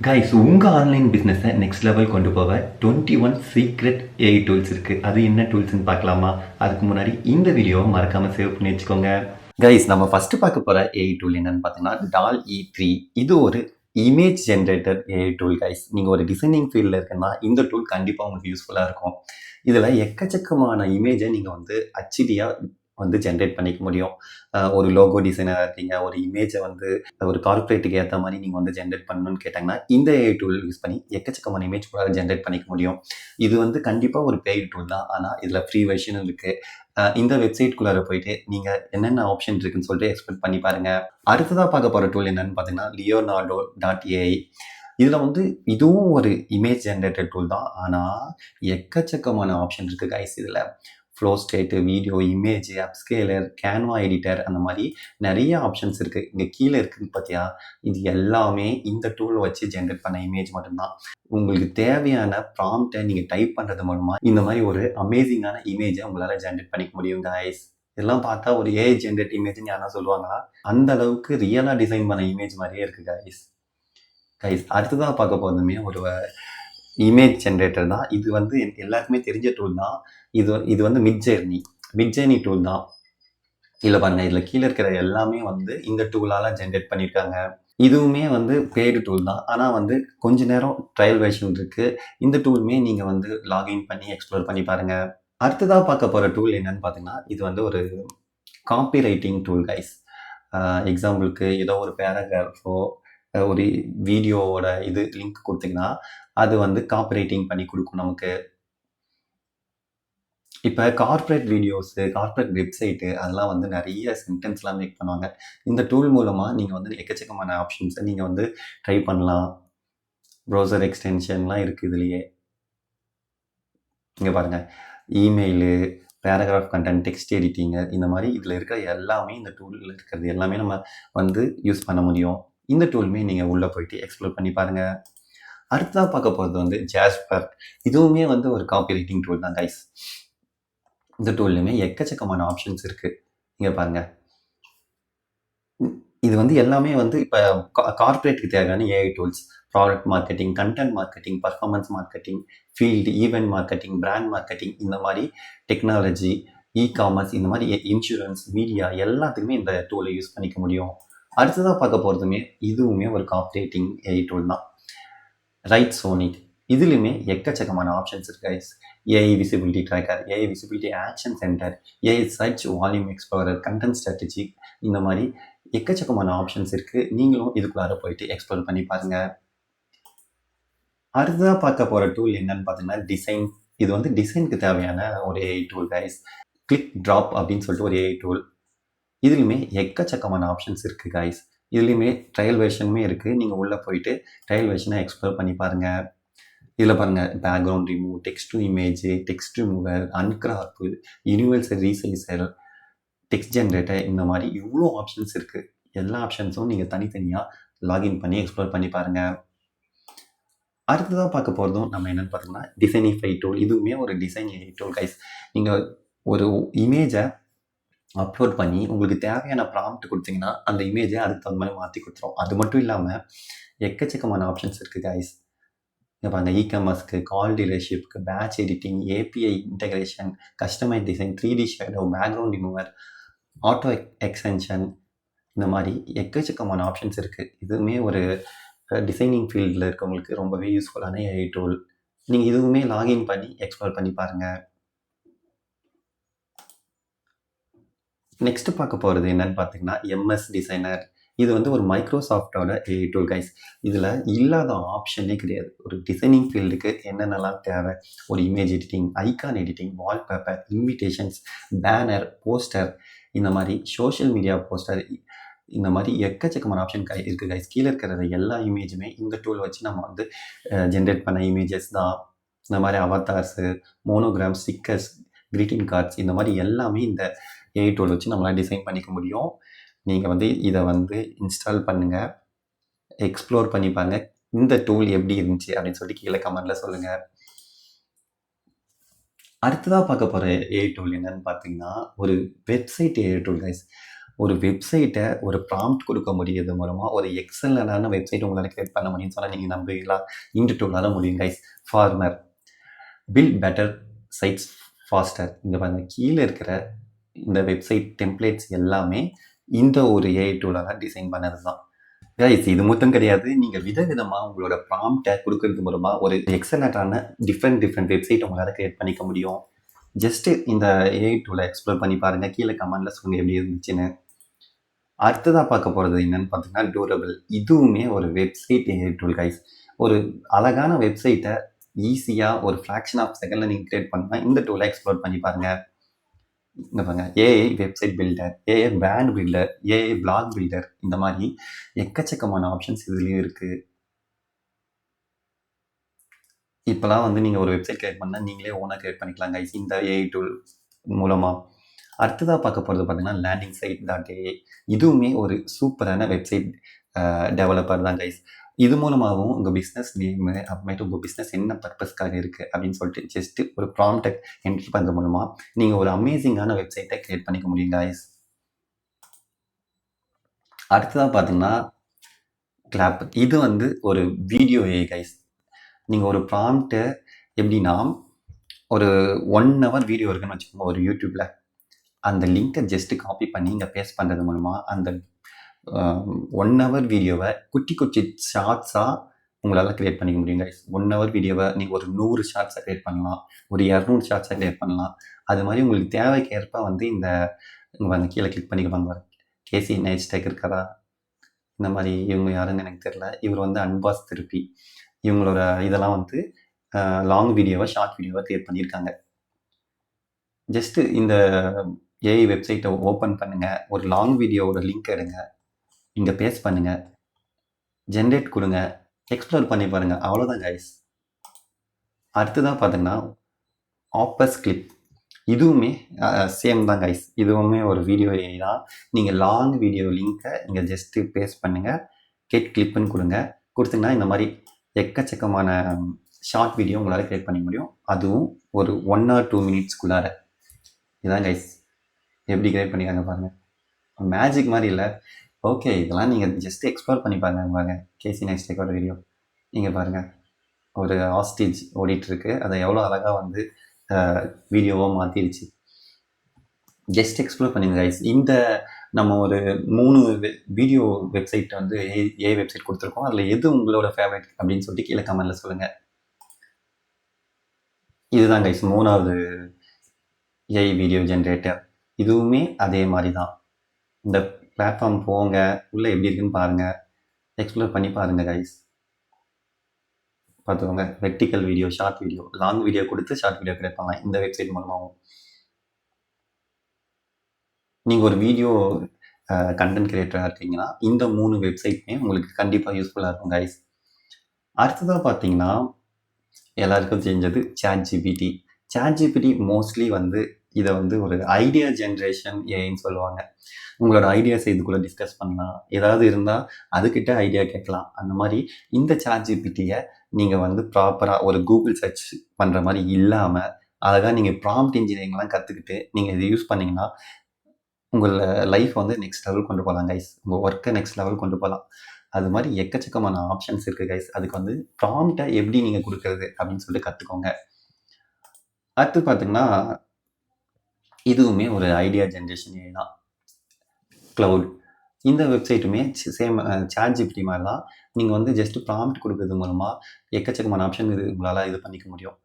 Guys உங்கள் online பிஸ்னஸை next level கொண்டு போக twenty one secret AI tools இருக்குது அது என்ன டூல்ஸ்னு பார்க்கலாமா? அதுக்கு முன்னாடி இந்த வீடியோவை மறக்காமல் சேவ் பண்ணி வச்சுக்கோங்க. கைஸ் நம்ம ஃபஸ்ட்டு பார்க்க போகிற ஏஐ டூல் என்னென்னு பார்த்தீங்கன்னா டால் இ த்ரீ இது ஒரு image generator AI tool guys நீங்கள் ஒரு டிசைனிங் ஃபீல்டில் இருக்குன்னா இந்த டூல் கண்டிப்பாக உங்களுக்கு யூஸ்ஃபுல்லாக இருக்கும். இதில் எக்கச்சக்கமான இமேஜை நீங்கள் வந்து அச்சிடியாக வந்து ஜென்ரேட் பண்ணிக்க முடியும். ஒரு லோகோ டிசைனராக இருக்கீங்க ஒரு இமேஜை வந்து ஒரு கார்ப்பரேட்டுக்கு ஏற்ற மாதிரி நீங்கள் வந்து ஜென்ரேட் பண்ணணும்னு கேட்டாங்கன்னா இந்த ஏஐ டூல் யூஸ் பண்ணி எக்கச்சக்கமான இமேஜ் கூட ஜென்ரேட் பண்ணிக்க முடியும். இது வந்து கண்டிப்பாக ஒரு பெய்டு டூல் தான். ஆனால் இதில் ஃப்ரீ வெர்ஷன் இருக்குது இந்த வெப்சைட்குள்ளார போயிட்டு நீங்கள் என்னென்ன ஆப்ஷன் இருக்குன்னு சொல்லிட்டு எக்ஸ்பெக்ட் பண்ணி பாருங்கள் அடுத்ததாக பார்க்க போகிற டூல் என்னென்னு பார்த்தீங்கன்னா லியோனார்டோ டாட் ஏஐ இதில் வந்து இதுவும் ஒரு இமேஜ் ஜென்ரேட்டட் டூல் தான். ஆனால் எக்கச்சக்கமான ஆப்ஷன் இருக்குது கைஸ் இதில். Flow state video image upscaler Canva editor அந்த மாதிரி நிறைய ஆப்ஷன்ஸ் இருக்குது இங்கே கீழே இருக்குது பார்த்தியா இது எல்லாமே இந்த டூல் வச்சு ஜென்ரேட் பண்ண இமேஜ் மட்டும்தான். உங்களுக்கு தேவையான ப்ராம்ப்டை நீங்கள் டைப் பண்ணுறது மூலமாக இந்த மாதிரி ஒரு அமேசிங்கான இமேஜை உங்களால் ஜென்ரேட் பண்ணிக்க முடியும் கைஸ் இதெல்லாம் பார்த்தா ஒரு ஏஐ ஜென்ரேட் இமேஜ்னு யாரா சொல்லுவாங்களா? அந்த அளவுக்கு ரியலாக டிசைன் பண்ண இமேஜ் மாதிரியே இருக்குது கைஸ் கைஸ் அடுத்ததாக பார்க்க போகிறதுமே ஒரு இமேஜ் ஜென்ரேட்டர் தான். இது வந்து எல்லாருக்குமே தெரிஞ்ச டூல் தான். இது இது வந்து Midjourney Midjourney tool தான். இதில் பாருங்கள் இதில் கீழே இருக்கிற எல்லாமே வந்து இந்த டூலால் ஜென்ரேட் பண்ணியிருக்காங்க இதுவுமே வந்து பெய்டு டூல் தான். ஆனால் வந்து கொஞ்ச நேரம் ட்ரையல் வெர்ஷன் இருக்குது இந்த டூலுமே நீங்கள் வந்து லாகின் பண்ணி எக்ஸ்ப்ளோர் பண்ணி பாருங்கள் அடுத்ததாக பார்க்க போகிற டூல் என்னன்னு பார்த்தீங்கன்னா இது வந்து ஒரு காப்பி ரைட்டிங் டூல் கைஸ் எக்ஸாம்பிளுக்கு ஏதோ ஒரு பேராகிராஃபோ ஒரு வீடியோவோட இது லிங்க் கொடுத்தீங்கன்னா அது வந்து காப்பி ரைட்டிங் பண்ணி கொடுக்கும் நமக்கு. இப்போ கார்ப்பரேட் வீடியோஸு கார்ப்பரேட் வெப்சைட்டு அதெல்லாம் வந்து நிறைய சென்டென்ஸ்லாம் மேக் பண்ணுவாங்க. இந்த டூல் மூலமாக நீங்கள் வந்து எக்கச்சக்கமான ஆப்ஷன்ஸை நீங்கள் வந்து ட்ரை பண்ணலாம். ப்ரௌசர் எக்ஸ்டென்ஷன்லாம் இருக்குது இதுலையே. இங்கே பாருங்கள் email paragraph content text editing இந்த மாதிரி இதில் இருக்கிற எல்லாமே இந்த டூலில் இருக்கிறது எல்லாமே நம்ம வந்து யூஸ் பண்ண முடியும். இந்த டூலுமே நீங்கள் உள்ளே போயிட்டு எக்ஸ்ப்ளோர் பண்ணி பாருங்கள் அடுத்ததாக பார்க்க போகிறது வந்து ஜாஸ்பர் இதுவுமே வந்து ஒரு காப்பி ரைட்டிங் டூல் தான் கைஸ் இந்த டூல்லையுமே எக்கச்சக்கமான ஆப்ஷன்ஸ் இருக்குது இங்கே பாருங்கள் இது வந்து எல்லாமே வந்து இப்போ கார்ப்பரேட்டுக்கு தேவையான AI tools product marketing content marketing performance marketing field event marketing brand marketing இந்த மாதிரி டெக்னாலஜி இ காமர்ஸ் இந்த மாதிரி இன்சூரன்ஸ் மீடியா எல்லாத்துக்குமே இந்த டூலை யூஸ் பண்ணிக்க முடியும். அடுத்ததாக பார்க்க போகிறதுமே இதுவுமே ஒரு கார்ப்பரேட்டிங் ஏஐ டூல் தான். ரைட் சோனிக் இதுலையுமே எக்கச்சக்கமான ஆப்ஷன்ஸ் இருக்கு guys AI visibility tracker AI visibility action centre AI search volume explorer content strategy இந்த மாதிரி எக்கச்சக்கமான ஆப்ஷன்ஸ் இருக்குது நீங்களும் இதுக்குள்ளார போயிட்டு எக்ஸ்ப்ளோர் பண்ணி பாருங்கள் அடுத்ததாக பார்க்க போகிற டூல் என்னன்னு பார்த்தீங்கன்னா டிசைன் இது வந்து டிசைனுக்கு தேவையான ஒரு AI tool guys click drop அப்படின்னு சொல்லிட்டு ஒரு ஏஐ டூல் இதுலையுமே எக்கச்சக்கமான ஆப்ஷன்ஸ் இருக்குது கைஸ் இதுலேயுமே ட்ரையல் வெர்ஷனுமே இருக்குது நீங்கள் உள்ளே போயிட்டு ட்ரையல் வெர்ஷனை எக்ஸ்ப்ளோர் பண்ணி பாருங்கள் இதில் பாருங்கள் background remove text to image text remover uncrop universal resizer text generator இந்த மாதிரி இவ்வளோ ஆப்ஷன்ஸ் இருக்குது எல்லா ஆப்ஷன்ஸும் நீங்கள் தனித்தனியாக லாகின் பண்ணி எக்ஸ்ப்ளோர் பண்ணி பாருங்கள் அடுத்ததாக பார்க்க போகிறதும் நம்ம என்னென்னு பார்த்தோம்னா டிசைனிஃபை டூல் இதுவுமே ஒரு டிசைன் டூல் கைஸ் நீங்கள் ஒரு இமேஜை அப்லோட் பண்ணி உங்களுக்கு தேவையான ப்ராம்ப்ட் கொடுத்தீங்கன்னா அந்த இமேஜை அதுக்கு தகுந்த மாதிரி மாற்றி கொடுத்துரும். அது மட்டும் இல்லாமல் எக்கச்சக்கமான ஆப்ஷன்ஸ் இருக்குது கைஸ் இங்கே பாருங்க இ கமர்ஸ்க்கு கால் டீலர்ஷிப்க்கு batch editing API integration customise design three D shadow background remover auto extension இந்த மாதிரி எக்கச்சக்கமான ஆப்ஷன்ஸ் இருக்குது இதுவுமே ஒரு டிசைனிங் ஃபீல்டில் இருக்கவங்களுக்கு ரொம்பவே யூஸ்ஃபுல்லான ஏஐ டூல் நீங்கள் இதுவுமே லாகின் பண்ணி எக்ஸ்ப்ளோர் பண்ணி பாருங்கள் நெக்ஸ்ட் பார்க்க போகிறது என்னன்னு பார்த்தீங்கன்னா எம்எஸ் டிசைனர் இது வந்து ஒரு மைக்ரோசாஃப்டோட ஏஐ டூல் கைஸ் இதில் இல்லாத ஆப்ஷனே கிடையாது. ஒரு டிசைனிங் ஃபீல்டுக்கு என்னென்னலாம் தேவை? ஒரு image editing icon editing wallpaper invitations banner poster இந்த மாதிரி சோஷியல் மீடியா போஸ்டர் இந்த மாதிரி எக்கச்சக்கமான ஆப்ஷன் கை இருக்குது கைஸ் கீழே இருக்கிற எல்லா இமேஜுமே இந்த டூல் வச்சு நம்ம வந்து ஜென்ரேட் பண்ண இமேஜஸ் தான். இந்த மாதிரி avatars monogram stickers greeting cards இந்த மாதிரி எல்லாமே இந்த ஏஐ டூல் வச்சு நம்மளால் டிசைன் பண்ணிக்க முடியும். நீங்கள் வந்து இதை வந்து இன்ஸ்டால் பண்ணுங்கள் எக்ஸ்ப்ளோர் பண்ணி பாருங்கள் இந்த டூல் எப்படி இருந்துச்சு அப்படின்னு சொல்லிட்டு கீழே கமெண்டில் சொல்லுங்கள் அடுத்ததாக பார்க்க போகிற ஏ டூல் என்னன்னு பார்த்தீங்கன்னா ஒரு வெப்சைட் ஏ டூல் கைஸ் ஒரு வெப்சைட்டை ஒரு ப்ராம்ப்ட் கொடுக்க முடியறது மூலமாக ஒரு எக்ஸலண்டான வெப்சைட் உங்களால் கிரியேட் பண்ண முடியும்னு சொன்னால் நீங்கள் நம்புவீங்களா இந்த டூலால் முடியும் guys Framer build better sites faster இந்த பாருங்க கீழே இருக்கிற இந்த வெப்சைட் டெம்ப்ளேட்ஸ் எல்லாமே இந்த ஒரு ஏஐ டூலால் டிசைன் பண்ணது தான் கைஸ் இது மட்டும் கிடையாது. நீங்கள் விதவிதமாக உங்களோட ப்ராம்ப்டை கொடுக்கறது மூலமாக ஒரு எக்ஸலண்ட்டான டிஃப்ரெண்ட் டிஃப்ரெண்ட் வெப்சைட் உங்களால் க்ரியேட் பண்ணிக்க முடியும். ஜஸ்ட்டு இந்த ஏஐ டூலை எக்ஸ்ப்ளோர் பண்ணி பாருங்கள் கீழே கமெண்டில் சொல்லுங்கள் எப்படி இருந்துச்சுன்னு. அடுத்ததாக பார்க்க போகிறது என்னன்னு பார்த்தீங்கன்னா டூரபிள் இதுவுமே ஒரு வெப்சைட் ஏஐ டூல் கைஸ் ஒரு அழகான வெப்சைட்டை ஈஸியாக ஒரு ஃப்ராக்ஷன் ஆஃப் செகண்டில் நீங்கள் க்ரியேட் பண்ணால் இந்த டூலை எக்ஸ்ப்ளோர் பண்ணி பாருங்கள் இங்கே பாருங்க AI website builder AI brand builder AI blog builder இந்த மாதிரி எக்கச்சக்கமான ஆப்ஷன்ஸ் இதுலேயும் இருக்குது இப்போலாம் வந்து நீங்கள் ஒரு வெப்சைட் கிரியேட் பண்ணால் நீங்களே ஓனாக கிரியேட் பண்ணிக்கலாம் கைஸ் இந்த ஏஐ டூல் மூலமாக அடுத்ததாக பார்க்க போகிறது பார்த்தீங்கன்னா லேண்டிங் சைட் டாட் ஏஐ இதுவுமே ஒரு சூப்பரான வெப்சைட் டெவலப்பர் தான் கைஸ் இது மூலமாகவும் உங்கள் பிஸ்னஸ் நேமு அப்புறமேட்டு உங்கள் பிஸ்னஸ் என்ன பர்பஸ்க்காக இருக்குது அப்படின்னு சொல்லிட்டு ஜஸ்ட்டு ஒரு ப்ராம்ப்டை என்ட்ரி பண்ணுறது மூலமாக நீங்கள் ஒரு அமேசிங்கான வெப்சைட்டை க்ரியேட் பண்ணிக்க முடியும் காய்ஸ் அடுத்ததாக பார்த்தீங்கன்னா கிளாப் இது வந்து ஒரு வீடியோ ஏ கைஸ் நீங்கள் ஒரு ப்ராம்ப்டை எப்படின்னா ஒரு ஒன் ஹவர் வீடியோ இருக்குன்னு வச்சுக்கோங்க ஒரு யூடியூப்பில் அந்த லிங்க்கை ஜஸ்ட்டு காப்பி பண்ணி இங்கே பேஸ்ட் பண்ணுறது மூலமாக அந்த ஒன் ஹவர் வீடியோவை குட்டி குட்டி ஷார்ட்ஸாக உங்களால் க்ரியேட் பண்ணிக்க முடியும் கைஸ் ஒன் ஹவர் வீடியோவை நீங்கள் ஒரு நூறு ஷார்ட்ஸை க்ரியேட் பண்ணலாம் ஒரு இரநூறு ஷார்ட்ஸை க்ரியேட் பண்ணலாம். அது மாதிரி உங்களுக்கு தேவைக்கேற்ப வந்து இந்த இங்கே வந்து கீழே கிளிக் பண்ணிக்கலாம் கேசி நைட் ஸ்டேக் இருக்காரா? இந்த மாதிரி இவங்க யாருன்னு எனக்கு தெரில இவர் வந்து அன்பாஸ் திருப்பி இவங்களோட இதெல்லாம் வந்து லாங் வீடியோவை ஷார்ட் வீடியோவை க்ரியேட் பண்ணியிருக்காங்க ஜஸ்ட்டு இந்த ஏஐ வெப்சைட்டை ஓப்பன் பண்ணுங்கள் ஒரு லாங் வீடியோவோட லிங்க் எடுங்க. இங்கே பேஸ்ட் பண்ணுங்கள் ஜென்ரேட் கொடுங்க. எக்ஸ்ப்ளோர் பண்ணி பாருங்கள் அவ்வளோதான் கைஸ் அடுத்ததாக பார்த்தீங்கன்னா ஆப்பஸ் கிளிப் இதுவுமே சேம் தான் கைஸ் இதுவுமே ஒரு வீடியோ ஏஐ தான் நீங்கள் லாங் வீடியோ லிங்க்கை நீங்கள் ஜஸ்ட்டு பேஸ்ட் பண்ணுங்கள் கெட் கிளிப்புன்னு கொடுங்க. கொடுத்தீங்கன்னா இந்த மாதிரி எக்கச்சக்கமான ஷார்ட் வீடியோ உங்களால் க்ரியேட் பண்ணிக்க முடியும். அதுவும் ஒரு ஒன் ஆர் டூ மினிட்ஸ்க்குள்ளார இதுதான் கைஸ் எப்படி கிரியேட் பண்ணிக்காங்க பாருங்கள் மேஜிக் மாதிரி இல்லை. ஓகே இதெல்லாம் நீங்கள் ஜஸ்ட் எக்ஸ்ப்ளோர் பண்ணி பாருங்க வாங்க. கேசி நெக்ஸ்ட் டேக்கோட வீடியோ நீங்கள் பாருங்கள் ஒரு ஹாஸ்டேஜ் ஓடிட்டுருக்கு. அதை எவ்வளோ அழகாக வந்து வீடியோவாக மாற்றிடுச்சு ஜஸ்ட் எக்ஸ்ப்ளோர் பண்ணுங்க கைஸ் இந்த நம்ம ஒரு மூணு வீடியோ வெப்சைட் வந்து ஏ ஏ வெப்சைட் கொடுத்துருக்கோம். அதில் எது உங்களோட ஃபேவரட் அப்படின்னு சொல்லிட்டு கீழே கமெண்டில் சொல்லுங்கள் இதுதான் கைஸ் மூணாவது ஏஐ வீடியோ ஜென்ரேட்டர் இதுவுமே அதே மாதிரி தான் இந்த பிளாட்ஃபார்ம் போங்க. உள்ளே எப்படி இருக்குன்னு பாருங்கள் எக்ஸ்ப்ளோர் பண்ணி பாருங்கள் கைஸ் பார்த்துக்கோங்க. Vertical video short video long video கொடுத்து ஷார்ட் வீடியோ கிரியேட் பண்ணலாம். இந்த வெப்சைட் மூலமாகவும் நீங்கள் ஒரு வீடியோ கண்டென்ட் கிரியேட்டராக இருக்கீங்கன்னா இந்த மூணு வெப்சைட்மே உங்களுக்கு கண்டிப்பாக யூஸ்ஃபுல்லாக இருக்கும் கைஸ் அடுத்ததாக பார்த்தீங்கன்னா எல்லாருக்கும் தெரிஞ்சது ChatGPT ChatGPT mostly வந்து இதை வந்து ஒரு ஐடியா ஜென்ரேஷன் ஏன்னு சொல்லுவாங்க. உங்களோட ஐடியாஸ் இதுக்குள்ளே டிஸ்கஸ் பண்ணலாம். ஏதாவது இருந்தால் அதுக்கிட்ட ஐடியா கேட்கலாம். அந்த மாதிரி இந்த சார்ஜ் ஜிபிடியை நீங்கள் வந்து ப்ராப்பராக ஒரு கூகுள் சர்ச் பண்ணுற மாதிரி இல்லாமல் அழகாக நீங்கள் ப்ராம்ப்ட் இன்ஜினியரிங்லாம் கற்றுக்கிட்டு நீங்கள் இதை யூஸ் பண்ணிங்கன்னா உங்களோட லைஃப் வந்து நெக்ஸ்ட் லெவல் கொண்டு போகலாம் கைஸ் உங்கள் ஒர்க்கை நெக்ஸ்ட் லெவல் கொண்டு போகலாம் அது மாதிரி எக்கச்சக்கமான ஆப்ஷன்ஸ் இருக்குது கைஸ் அதுக்கு வந்து ப்ராம்ப்டை எப்படி நீங்கள் கொடுக்குறது அப்படின்னு சொல்லிட்டு கற்றுக்கோங்க அடுத்து பார்த்தீங்கன்னா இதுவுமே ஒரு ஐடியா ஜென்ரேஷன் தான். க்ளவுட் இந்த வெப்சைட்டுமே சேம் சாட் ஜிபிடி மாதிரி தான் நீங்கள் வந்து ஜஸ்ட் ப்ராம்ப்ட் கொடுக்கறது மூலமாக எக்கச்சக்கமான ஆப்ஷன் இது உங்களால் இது பண்ணிக்க முடியும்.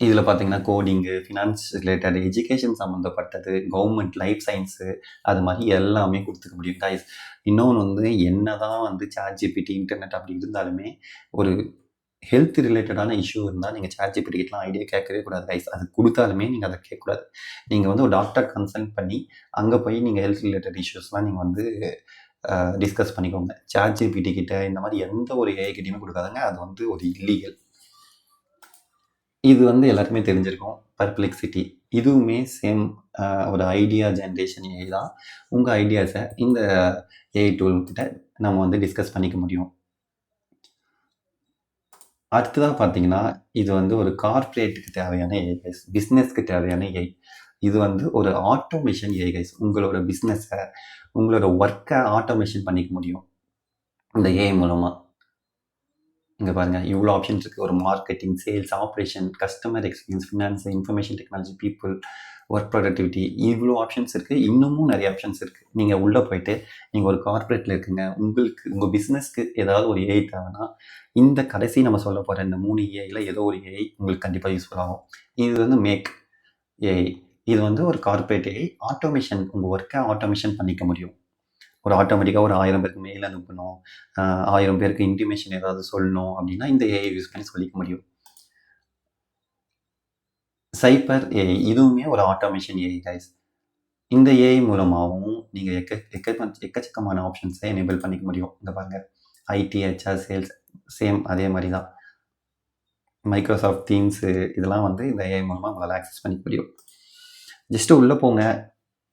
இதில் பார்த்தீங்கன்னா கோடிங்கு ஃபினான்ஸ் ரிலேட்டட் எஜுகேஷன் சம்மந்தப்பட்டது கவர்மெண்ட் லைஃப் சயின்ஸு அது மாதிரி எல்லாமே கொடுத்துக்க முடியும். கைஸ் இன்னொன்று வந்து என்ன தான் வந்து சார்ஜிபிடி இன்டர்நெட் அப்படி இருந்தாலுமே ஒரு ஹெல்த் ரிலேட்டடான இஷ்யூ இருந்தால் நீங்கள் சாட் ஜிபிடிக்கிட்டலாம் ஐடியா கேட்கவே கூடாது கைஸ் அது கொடுத்தாலுமே நீங்கள் அதை கேட்கக்கூடாது. நீங்கள் வந்து ஒரு டாக்டர் கன்சல்ட் பண்ணி அங்கே போய் நீங்கள் ஹெல்த் ரிலேட்டட் இஷ்யூஸ்லாம் நீங்கள் வந்து டிஸ்கஸ் பண்ணிக்கோங்க. சாட் ஜிபிடி கிட்ட இந்த மாதிரி எந்த ஒரு ஏஐ கிட்டையுமே கொடுக்காதுங்க. அது வந்து ஒரு இல்லீகல் இது வந்து எல்லாருக்குமே தெரிஞ்சிருக்கும். பர்ப்ளெக்சிட்டி இதுவுமே சேம் ஒரு ஐடியா ஜென்ரேஷன் ஏஐ தான். உங்கள் ஐடியாஸை இந்த ஏஐ டூல் கிட்ட நம்ம வந்து டிஸ்கஸ் பண்ணிக்க முடியும். அடுத்ததாக பார்த்தீங்கன்னா இது வந்து ஒரு கார்ப்பரேட்டுக்கு தேவையான ஏகைஸ் பிஸ்னஸ்க்கு தேவையான ஏஐ இது வந்து ஒரு ஆட்டோமேஷன் ஏகைஸ் உங்களோட பிஸ்னஸை உங்களோட ஒர்க்கை ஆட்டோமேஷன் பண்ணிக்க முடியும். இந்த ஏஐ மூலமாக இங்கே பாருங்கள் இவ்வளோ ஆப்ஷன்ஸ் இருக்குது ஒரு marketing sales operation customer experience finance information technology people work productivity இவ்வளோ ஆப்ஷன்ஸ் இருக்குது இன்னமும் நிறைய ஆப்ஷன்ஸ் இருக்குது நீங்கள் உள்ளே போயிட்டு நீங்கள் ஒரு கார்ப்பரேட்டில் இருக்குங்க உங்களுக்கு உங்கள் பிஸ்னஸ்க்கு ஏதாவது ஒரு ஏஐ தேவைன்னா இந்த கடைசி நம்ம சொல்ல போகிற இந்த மூணு ஏஐயில் ஏதோ ஒரு ஏஐ உங்களுக்கு கண்டிப்பாக யூஸ்ஃபுல் ஆகும். இது வந்து மேக் ஏஐ இது வந்து ஒரு கார்ப்பரேட் ஏஐ ஆட்டோமேஷன் உங்கள் ஒர்க்கை ஆட்டோமேஷன் பண்ணிக்க முடியும். ஒரு ஆட்டோமேட்டிக்காக ஒரு ஆயிரம் பேருக்கு மெயில் அனுப்பணும். ஆயிரம் பேருக்கு இன்டிமேஷன் ஏதாவது சொல்லணும் அப்படின்னா இந்த ஏஐ யூஸ் பண்ணி சொல்லிக்க முடியும். சைபர் ஏஐ இதுவுமே ஒரு ஆட்டோமேஷன் ஏஐ கைஸ் இந்த ஏஐ மூலமாகவும் நீங்கள் எக்க எக்க எக்கச்சக்கமான ஆப்ஷன்ஸை எனேபிள் பண்ணிக்க முடியும். இந்த பாருங்க. ஐடி ஹெச்ஆர் சேல்ஸ் சேம் அதே மாதிரி தான் மைக்ரோசாஃப்ட் தீம்ஸு இதெல்லாம் வந்து இந்த ஏஐ மூலமாக உங்களால் ஆக்சஸ் பண்ணிக்க முடியும். ஜஸ்ட்டு உள்ளே போங்க.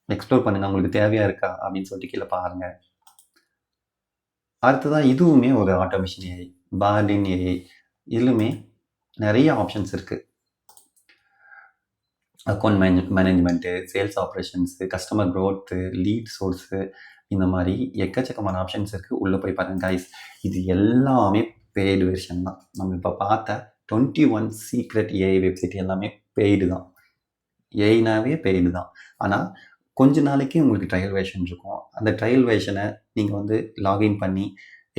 எக்ஸ்ப்ளோர் பண்ணுங்கள் உங்களுக்கு தேவையாக இருக்கா? அப்படின்னு சொல்லிட்டு கீழே பாருங்கள் அடுத்ததான் இதுவுமே ஒரு ஆட்டோமேஷன் ஏஐ பார்டின் ஏஐ இதுலுமே நிறைய ஆப்ஷன்ஸ் இருக்குது அக்கௌண்ட் மேனே management sales operations customer growth lead source இந்த மாதிரி எக்கச்சக்கமான ஆப்ஷன்ஸ் இருக்குது உள்ளே போய் பாருங்கள் கைஸ் இது எல்லாமே பெய்டு வெர்ஷன் தான். நம்ம இப்போ பார்த்த twenty one secret AI website எல்லாமே பெய்டு தான். ஏஐனாவே பெய்டு தான். ஆனால் கொஞ்ச நாளைக்கு உங்களுக்கு ட்ரையல் வேஷன் இருக்கும். அந்த ட்ரையல் வேஷனை நீங்கள் வந்து லாகின் பண்ணி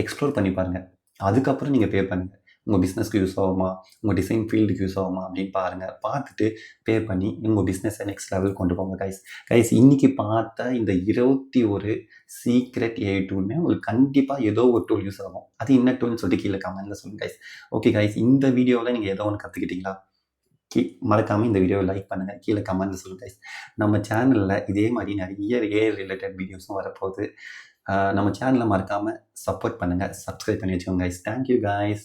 எக்ஸ்ப்ளோர் பண்ணி பாருங்கள் அதுக்கப்புறம் நீங்கள் பே பண்ணுங்கள் உங்கள் பிஸ்னஸ்க்கு யூஸ் ஆகுமா? உங்கள் டிசைன் ஃபீல்டுக்கு யூஸ் ஆகுமா? அப்படின்னு பாருங்கள் பார்த்துட்டு பே பண்ணி உங்கள் பிஸ்னஸை நெக்ஸ்ட் லெவல் கொண்டு போங்க கைஸ் கைஸ் இன்றைக்கி பார்த்த இந்த இருபத்தி ஒரு சீக்ரெட் ஏ டூல்மே உங்களுக்கு கண்டிப்பாக ஏதோ ஒரு டூல் யூஸ் ஆகும். அது என்ன டூல்னு சொல்லிட்டு கீழே கமெண்ட்டில் சொல்லுங்கள் கைஸ் ஓகே கைஸ் இந்த வீடியோவில் நீங்கள் ஏதோ ஒன்று கற்றுக்கிட்டீங்களா கீ மறக்காமல் இந்த வீடியோவை லைக் பண்ணுங்கள் கீழே கமெண்ட்டில் சொல்லுங்கள் கைஸ் நம்ம சேனலில் இதே மாதிரி நிறைய ஏஐ ரிலேட்டட் வீடியோஸும் வரப்போகுது. நம்ம சேனலை மறக்காமல் சப்போர்ட் பண்ணுங்கள் சப்ஸ்கிரைப் பண்ணி வச்சுக்கோங்க கைஸ் தேங்க்யூ கைஸ்